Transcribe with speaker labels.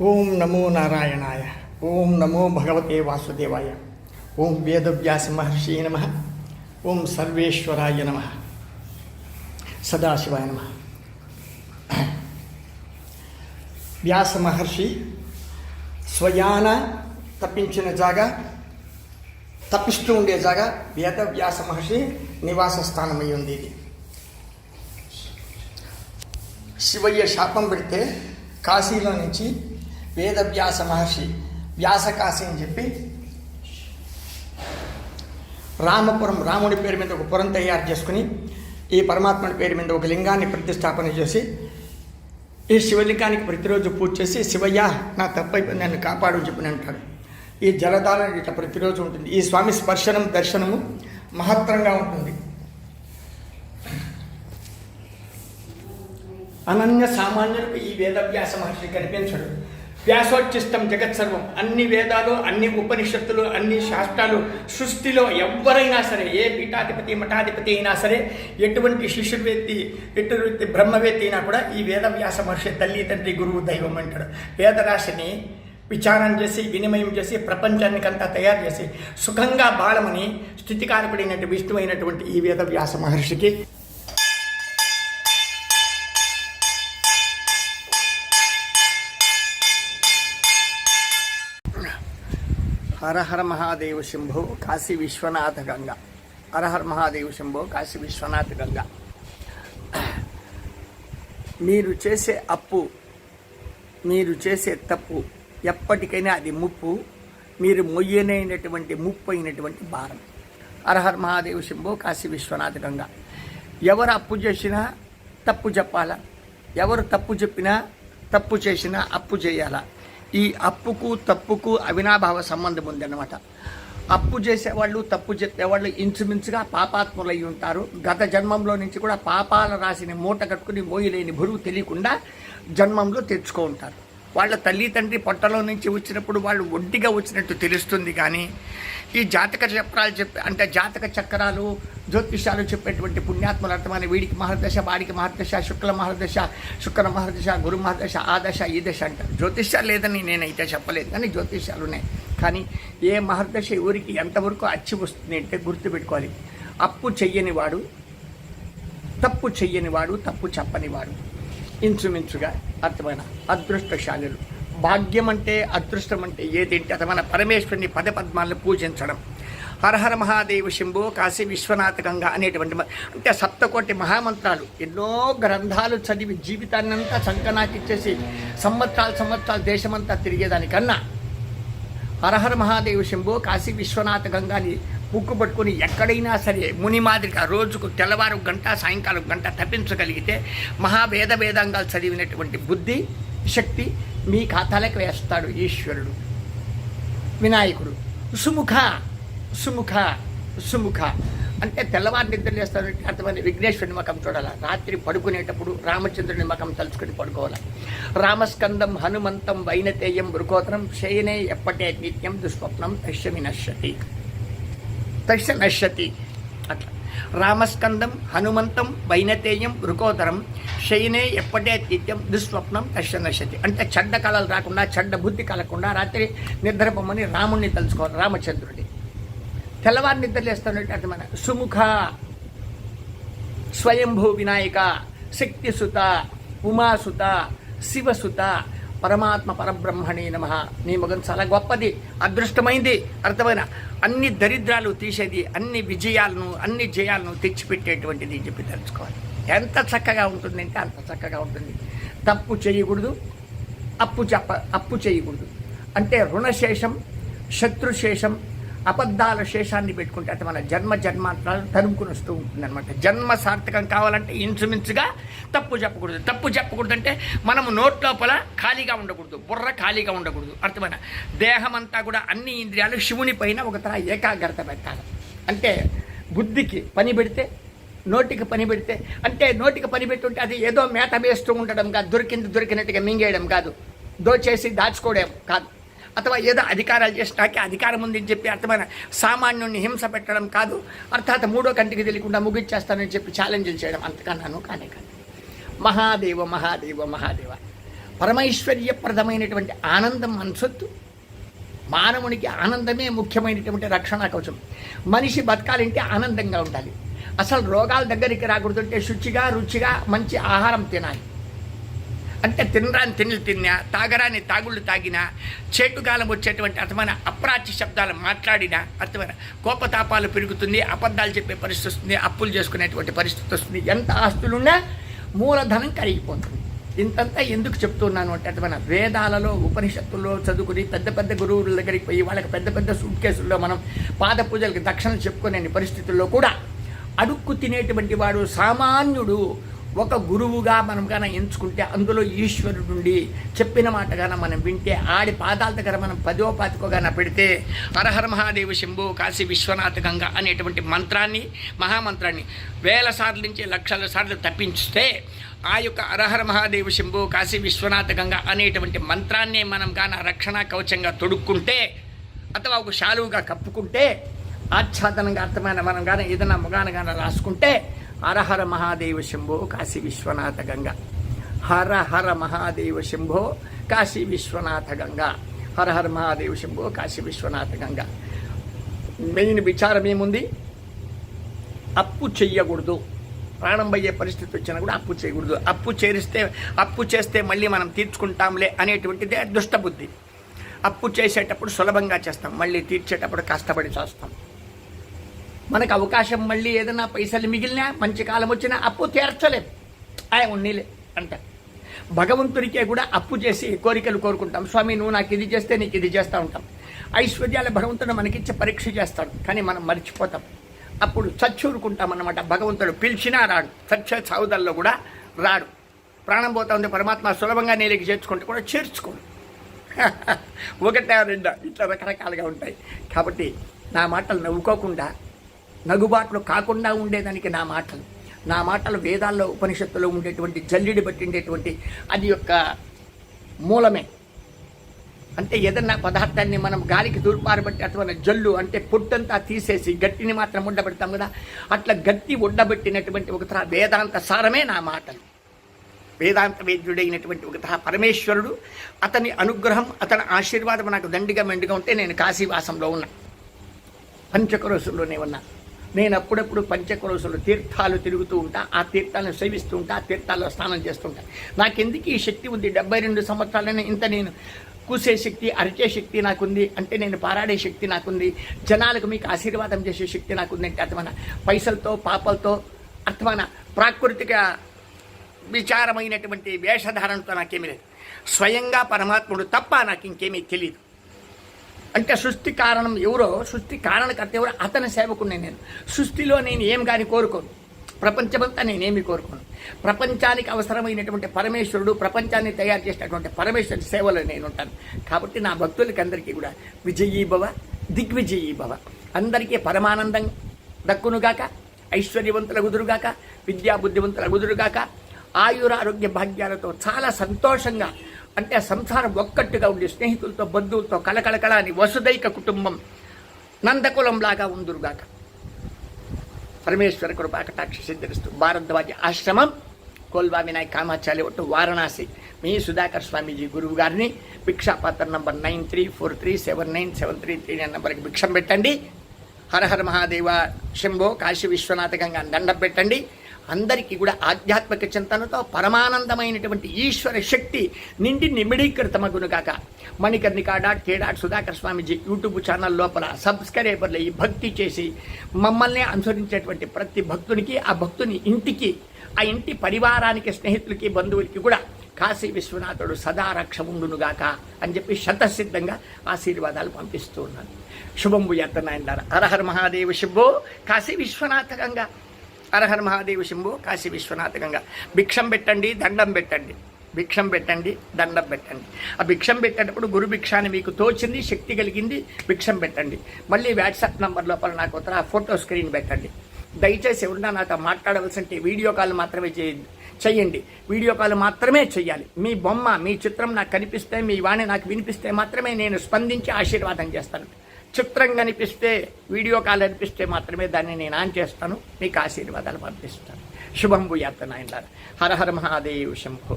Speaker 1: ఓం నమో నారాయణాయ ఓం నమో భగవతే వాసుదేవాయ ఓం వేదవ్యాస మహర్షి నమ ఓం సర్వేశ్వరాయ నమ సదాశివాయ నమ. వ్యాస మహర్షి స్వయాన తప్పించిన జాగా తప్పిస్తూ ఉండే జాగా వేదవ్యాస మహర్షి నివాస స్థానమై ఉంది ఇది. శివయ్య శాపం పెడితే కాశీలో నుంచి వేదవ్యాస మహర్షి వ్యాసకాశి అని చెప్పి రామపురం రాముడి పేరు మీద ఒక పురం తయారు చేసుకుని ఈ పరమాత్ముడి పేరు మీద ఒక లింగాన్ని ప్రతిష్టాపన చేసి ఈ శివలింగానికి ప్రతిరోజు పూజ చేసి శివయ్య నా తప్పైపోయింది నన్ను కాపాడు అని చెప్పి అంటాడు. ఈ జలధారణ ఇట్లా ప్రతిరోజు ఉంటుంది. ఈ స్వామి స్పర్శనం దర్శనము మహత్తరంగా ఉంటుంది. అనన్య సామాన్యులకు ఈ వేదవ్యాస మహర్షి కనిపించడు. వ్యాసోచిష్టం జగత్ సర్వం. అన్ని వేదాలు అన్ని ఉపనిషత్తులు అన్ని శాస్త్రాలు సృష్టిలో ఎవరైనా సరే ఏ పీఠాధిపతి మఠాధిపతి అయినా సరే ఎటువంటి శిష్యువేత్తి ఎటువంటి బ్రహ్మవేత్తి అయినా కూడా ఈ వేదవ్యాస మహర్షి తల్లి తండ్రి గురువు దైవం అంటాడు. వేదరాశిని విచారం చేసి వినిమయం చేసి ప్రపంచానికంతా తయారు చేసి సుఖంగా బాళమని స్థితికారకుడైనటువంటి విష్ణువైనటువంటి ఈ వేదవ్యాస మహర్షికి హరహర మహాదేవ శంభో కాశీ విశ్వనాథ గంగ. హరహర మహాదేవ శంభో కాశీ విశ్వనాథ గంగ. మీరు చేసే అప్పు మీరు చేసే తప్పు ఎప్పటికైనా అది ముప్పు. మీరు మొయ్యనైనటువంటి ముప్పు అయినటువంటి భారం. హరహర మహాదేవ శంభో కాశీ విశ్వనాథ గంగ. ఎవరు అప్పు చేసినా తప్పు చెప్పాలా? ఎవరు తప్పు చెప్పినా తప్పు చేసినా అప్పు చేయాలా? ఈ అప్పుకు తప్పుకు అవినాభావ సంబంధం ఉందన్నమాట. అప్పు చేసేవాళ్ళు తప్పు చెప్పేవాళ్ళు ఇంచుమించుగా పాపాత్ములై ఉంటారు. గత జన్మంలో నుంచి కూడా పాపాల రాశిని మూట కట్టుకుని మోయలేని బరువు తెలియకుండా జన్మంలో తెచ్చుకో ఉంటారు. వాళ్ళ తల్లి తండ్రి పొట్టలో నుంచి వచ్చినప్పుడు వాళ్ళు ఒంటిగా వచ్చినట్టు తెలుస్తుంది కానీ ఈ జాతక చక్రాలు చెప్పే అంటే జాతక చక్రాలు జ్యోతిషాలు చెప్పేటువంటి పుణ్యాత్మల అర్థమైన వీడికి మహర్దశ వాడికి మహర్దశ శుక్ల మహర్దశ శుక్ర మహర్దశ గురు మహర్దశ ఆ దశ ఈ దశ అంటారు. జ్యోతిష్యాలు లేదని నేనైతే చెప్పలేదు కానీ జ్యోతిష్యాలు ఉన్నాయి. కానీ ఏ మహర్దశ ఊరికి ఎంతవరకు అచ్చి వస్తుంది అంటే గుర్తుపెట్టుకోవాలి. అప్పు చెయ్యని వాడు తప్పు చెయ్యని వాడు తప్పు చెప్పని వాడు ఇంచుమించుగా అర్థమైన అదృష్టశాలులు భాగ్యం అంటే అదృష్టం అంటే ఏదేంటి అర్థమైన పరమేశ్వరుని పద పద్మాలను పూజించడం. హరహర మహాదేవ శంభో కాశీ విశ్వనాథ గంగా అనేటువంటి అంటే సప్తకోటి మహామంత్రాలు. ఎన్నో గ్రంథాలు చదివి జీవితాన్నంతా సంకనాకిచ్చేసి సంవత్సరాలు సంవత్సరాలు దేశమంతా తిరిగేదానికన్నా హరహర మహాదేవ శంభో కాశీ విశ్వనాథ గంగాని ముక్కు పట్టుకొని ఎక్కడైనా సరే ముని మాదిరిగా రోజుకు తెల్లవారు గంట సాయంకాలం గంట తప్పించగలిగితే మహాభేద వేదాంగాలు చదివినటువంటి బుద్ధి శక్తి మీ ఖాతాలకు వేస్తాడు ఈశ్వరుడు. వినాయకుడు సుముఖ సుముఖ సుముఖ. అంటే తెల్లవారు నిద్ర లేస్తాడు అర్థమైన విఘ్నేశ్వరుని మకం చూడాలి? రాత్రి పడుకునేటప్పుడు రామచంద్రుని మకం తలుచుకుని పడుకోవాలి? రామస్కందం హనుమంతం వైనతేయం మృగోత్తరం శయనే ఎప్పటే నిత్యం దుస్వప్నం తస్య నశ్యతి. తస్య నశ్యతి. అట్లా. రామస్కందం హనుమంతం వైనతేయం మృగోదరం శయనే ఎప్పటే నిత్యం దుస్వప్నం తస్య నశ్యతి. అంటే చెడ్డ కళలు రాకుండా చెడ్డ బుద్ధి కలగకుండా రాత్రి నిద్రపోమని రాముణ్ణి తలుచుకోవాలి రామచంద్రుడి. తెల్లవారు నిద్రలేస్తానంటే మన సుముఖ స్వయంభూ వినాయక శక్తిసుత ఉమాసుత శివసుత పరమాత్మ పరబ్రహ్మణే నమ. నీ మగం చాలా గొప్పది అదృష్టమైంది. అర్థమైన? అన్ని దరిద్రాలు తీసేది అన్ని విజయాలను అన్ని జయాలను తెచ్చిపెట్టేటువంటిది చెప్పి తెలుసుకోవాలి. ఎంత చక్కగా ఉంటుందంటే అంత చక్కగా ఉంటుంది. తప్పు చేయకూడదు అప్పు చెప్ప అప్పు చేయకూడదు. అంటే రుణశేషం శత్రుశేషం అబద్ధాల శేషాన్ని పెట్టుకుంటే అది మన జన్మ జన్మాంతరాలు తరుముకుని వస్తూ ఉంటుందన్నమాట. జన్మ సార్థకం కావాలంటే ఇంచుమించుగా తప్పు చెప్పకూడదు. తప్పు చెప్పకూడదు అంటే మనము నోట్ లోపల ఖాళీగా ఉండకూడదు. బుర్ర ఖాళీగా ఉండకూడదు. అర్థమైన దేహమంతా కూడా అన్ని ఇంద్రియాలు శివుని పైన ఒక తర ఏకాగ్రత పెట్టాలి. అంటే బుద్ధికి పని పెడితే నోటికి పని పెడితే అంటే నోటికి పని పెట్టుంటే అది ఏదో మేత వేస్తూ ఉండడం కాదు దొరికింది దొరికినట్టుగా మింగేయడం కాదు. దోచేసి దాచుకోవడం కాదు. అథవా ఏదో అధికారాలు చేసినాకే అధికారం ఉందని చెప్పి అర్థమైన సామాన్యుడిని హింస పెట్టడం కాదు. అర్థాత్ మూడో కంటికి తెలియకుండా ముగిచ్చేస్తానని చెప్పి ఛాలెంజ్లు చేయడం అంతకన్నాను. కానే కాదు మహాదేవ మహాదేవ మహాదేవ. పరమైశ్వర్యప్రదమైనటువంటి ఆనందం మనసొత్తు. మానవునికి ఆనందమే ముఖ్యమైనటువంటి రక్షణ కోసం మనిషి బతకాలంటే ఆనందంగా ఉండాలి. అసలు రోగాల దగ్గరికి రాకూడదంటే శుచిగా రుచిగా మంచి ఆహారం తినాలి. అంటే తినరాని తిండి తిన్నా తాగరాని తాగుళ్ళు తాగినా చేటుకాలం వచ్చేటువంటి అర్థమైన అప్రాచ్య శబ్దాలు మాట్లాడినా అర్థమైన కోపతాపాలు పెరుగుతుంది అబద్ధాలు చెప్పే పరిస్థితి వస్తుంది అప్పులు చేసుకునేటువంటి పరిస్థితి వస్తుంది. ఎంత ఆస్తులున్నా మూలధనం కరిగిపోతుంది. ఇంతంతా ఎందుకు చెప్తున్నాను అంటే అర్థమైన వేదాలలో ఉపనిషత్తుల్లో చదువుకుని పెద్ద పెద్ద గురువుల దగ్గరికి పోయి వాళ్ళకి పెద్ద పెద్ద సూట్ కేసుల్లో మనం పాద పూజలకి దక్షిణలు చెప్పుకునే పరిస్థితుల్లో కూడా అడుక్కు తినేటువంటి వాడు సామాన్యుడు ఒక గురువుగా మనం గాన ఎంచుకుంటే అందులో ఈశ్వరుడు చెప్పిన మాట గాన మనం వింటే ఆడి పాదాల దగ్గర మనం పదో పెడితే హరహర మహాదేవ శంభు కాశీ విశ్వనాథ గంగ అనేటువంటి మంత్రాన్ని మహామంత్రాన్ని వేల సార్లు నుంచి లక్షల సార్లు తప్పించితే ఆ యొక్క అరహర మహాదేవ శంభు కాశీ విశ్వనాథ గంగ అనేటువంటి మంత్రాన్ని మనం గాన రక్షణ కవచంగా తొడుక్కుంటే అథవా ఒక శాలువుగా కప్పుకుంటే ఆచ్ఛాదనంగా అర్థమైన మనం కానీ ఏదైనా ముగాన కానీ రాసుకుంటే హరహర మహాదేవ శంభో కాశీ విశ్వనాథ గంగ. హర హర మహాదేవ శంభో కాశీ విశ్వనాథ గంగ. హర హర మహాదేవ శంభో కాశీ విశ్వనాథ గంగ. మెయిన్ విచారం ఏముంది? అప్పు చెయ్యకూడదు. ప్రాణం పోయే పరిస్థితి వచ్చినా కూడా అప్పు చేయకూడదు. అప్పు చేరిస్తే అప్పు చేస్తే మళ్ళీ మనం తీర్చుకుంటాంలే అనేటువంటిదే దుష్టబుద్ధి. అప్పు చేసేటప్పుడు సులభంగా చేస్తాం. మళ్ళీ తీర్చేటప్పుడు కష్టపడి చేస్తాం. మనకు అవకాశం మళ్ళీ ఏదైనా పైసలు మిగిలినా మంచి కాలం వచ్చినా అప్పు తీర్చలేదు ఆయన ఉన్నీలే అంట. భగవంతుడికే కూడా అప్పు చేసి కోరికలు కోరుకుంటాం. స్వామి నువ్వు నాకు ఇది చేస్తే నీకు ఇది చేస్తూ ఉంటాం. ఐశ్వర్యాల భగవంతుడు మనకిచ్చే పరీక్ష చేస్తాడు కానీ మనం మర్చిపోతాం. అప్పుడు చచ్చూరుకుంటాం అన్నమాట భగవంతుడు పిలిచినా రాడు. సత్య సౌదల్లో కూడా రాడు. ప్రాణం పోతా ఉంది పరమాత్మ సులభంగా నీళ్ళకి చేర్చుకుంటే కూడా చేర్చుకోడు. ఒకటే రెండా. ఇట్లా రకరకాలుగా ఉంటాయి. కాబట్టి నా మాటలు నవ్వుకోకుండా నగుబాట్లు కాకుండా ఉండేదానికి నా మాటలు. నా మాటలు వేదాల్లో ఉపనిషత్తులో ఉండేటువంటి జల్లిడి పట్టిండేటువంటి అది యొక్క మూలమే. అంటే ఏదన్నా పదార్థాన్ని మనం గాలికి దూర్పారబట్టి అటువంటి జల్లు అంటే పొట్టంతా తీసేసి గట్టిని మాత్రం ఉండబెడతాం కదా అట్లా గట్టి ఉండబెట్టినటువంటి ఒక తర వేదాంత సారమే నా మాటలు. వేదాంత వేద్యుడైనటువంటి ఒక తర పరమేశ్వరుడు అతని అనుగ్రహం అతని ఆశీర్వాదం నాకు దండిగా మెండుగా ఉంటే నేను కాశీవాసంలో ఉన్నా. పంచకరోసుల్లోనే ఉన్నా. నేను అప్పుడప్పుడు పంచకరోసులు తీర్థాలు తిరుగుతూ ఉంటా ఆ తీర్థాలను సేవిస్తూ ఉంటా ఆ తీర్థాల్లో స్నానం చేస్తుంటా నాకెందుకు ఈ శక్తి ఉంది? డెబ్బై రెండు సంవత్సరాలైనా ఇంత నేను కూసే శక్తి అరిచే శక్తి నాకుంది అంటే నేను పారాడే శక్తి నాకుంది జనాలకు మీకు ఆశీర్వాదం చేసే శక్తి నాకుంది అంటే అర్థమైన? పైసలతో పాపలతో అర్థమైన? ప్రాకృతిక విచారమైనటువంటి వేషధారణతో నాకేమీ లేదు. స్వయంగా పరమాత్ముడు తప్ప నాకు ఇంకేమీ తెలియదు అంటే సృష్టి కారణం ఎవరో సృష్టి కారణకర్త ఎవరో అతని సేవకునే నేను. సృష్టిలో నేను ఏం కానీ కోరుకోను. ప్రపంచమంతా నేనేమి కోరుకోను. ప్రపంచానికి అవసరమైనటువంటి పరమేశ్వరుడు ప్రపంచాన్ని తయారు చేసినటువంటి పరమేశ్వరుడి సేవలో నేను ఉంటాను. కాబట్టి నా భక్తులకి అందరికీ కూడా విజయీభవ దిగ్విజయీభవ అందరికీ పరమానందం దక్కునుగాక ఐశ్వర్యవంతుల కుదురుగాక విద్యా బుద్ధివంతుల ఆయుర ఆయురారోగ్య భాగ్యాలతో చాలా సంతోషంగా అంటే సంసారం ఒక్కట్టుగా ఉండి స్నేహితులతో బంధువులతో కలకలకల అని వసుదైక కుటుంబం నందకులంలాగా ఉందురుగాక. పరమేశ్వర కృపా కటాక్ష సిద్ధిస్తూ భారద్వాజ ఆశ్రమం కోల్వా వినాయక్ కామాచార్య ఒట్టు వారణాసి. మీ సుధాకర్ స్వామీజీ గురువు గారిని భిక్షాపాత్ర number nine three four three seven nine seven three three nine నంబర్కి భిక్షం పెట్టండి. హరహర మహాదేవ శంభో కాశీ విశ్వనాథ గంగా దండం పెట్టండి. అందరికీ కూడా ఆధ్యాత్మిక చింతనతో పరమానందమైనటువంటి ఈశ్వర శక్తి నిండి నిమిడీకృతమగునుగాక. Manikarnika dot K dot Sudhakar Swamiji YouTube channel లోపల సబ్స్క్రైబర్లు ఈ భక్తి చేసి మమ్మల్ని అనుసరించేటువంటి ప్రతి భక్తునికి ఆ భక్తుని ఇంటికి ఆ ఇంటి పరివారానికి స్నేహితులకి బంధువులకి కూడా కాశీ విశ్వనాథుడు సదా రక్ష ఉండునుగాక అని చెప్పి శతసిద్ధంగా ఆశీర్వాదాలు పంపిస్తూ ఉన్నాను శుభంబు ఎత్తనాయన హరహర మహాదేవ శుభో కాశీ విశ్వనాథకంగా హరహర మహాదేవ శంభు కాశీ విశ్వనాథ గంగ. భిక్షం పెట్టండి దండం పెట్టండి. భిక్షం పెట్టండి దండం పెట్టండి. ఆ భిక్షం పెట్టేటప్పుడు గురు భిక్షాన్ని మీకు తోచింది శక్తి కలిగింది భిక్షం పెట్టండి. మళ్ళీ వాట్సాప్ నంబర్ లోపల నాకు ఆ ఫోటో స్క్రీన్ పెట్టండి. దయచేసి ఎవరన్నా నాతో మాట్లాడవలసింటే వీడియో కాల్ మాత్రమే చేయండి. చెయ్యండి వీడియో కాల్ మాత్రమే చెయ్యాలి మీ బొమ్మ మీ చిత్రం నాకు కనిపిస్తే మీ వాణి నాకు వినిపిస్తే మాత్రమే నేను స్పందించి ఆశీర్వాదం చేస్తాను. చిత్రం కనిపిస్తే వీడియో కాల్ అనిపిస్తే మాత్రమే దాన్ని నేను ఆన్ చేస్తాను. మీకు ఆశీర్వాదాలు పంపిస్తాను. శుభం యాత్ర నాయన హర హర మహాదేవ్ శంభో.